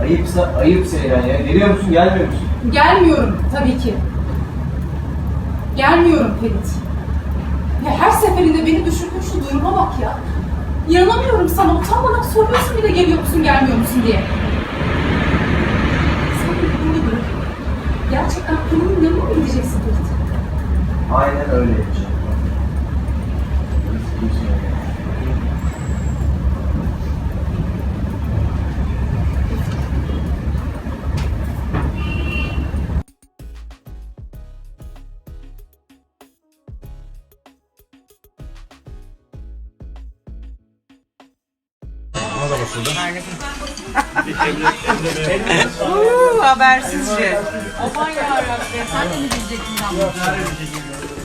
Ayıpsa ayıp Seyran ya. Geliyor musun gelmiyor musun? Gelmiyorum tabii ki. Gelmiyorum Ferit. Ya her seferinde beni düşürdüğün şu duruma bak ya. İnanamıyorum sana. Utanmadan soruyorsun bile geliyor musun gelmiyor musun diye. Sen bunu bırak. Gerçekten kulunun yanına mı gideceksin Ferit? Aynen öyle yapacağım. Uuu, habersizce. Aman yarabbim sen de mi diyecektin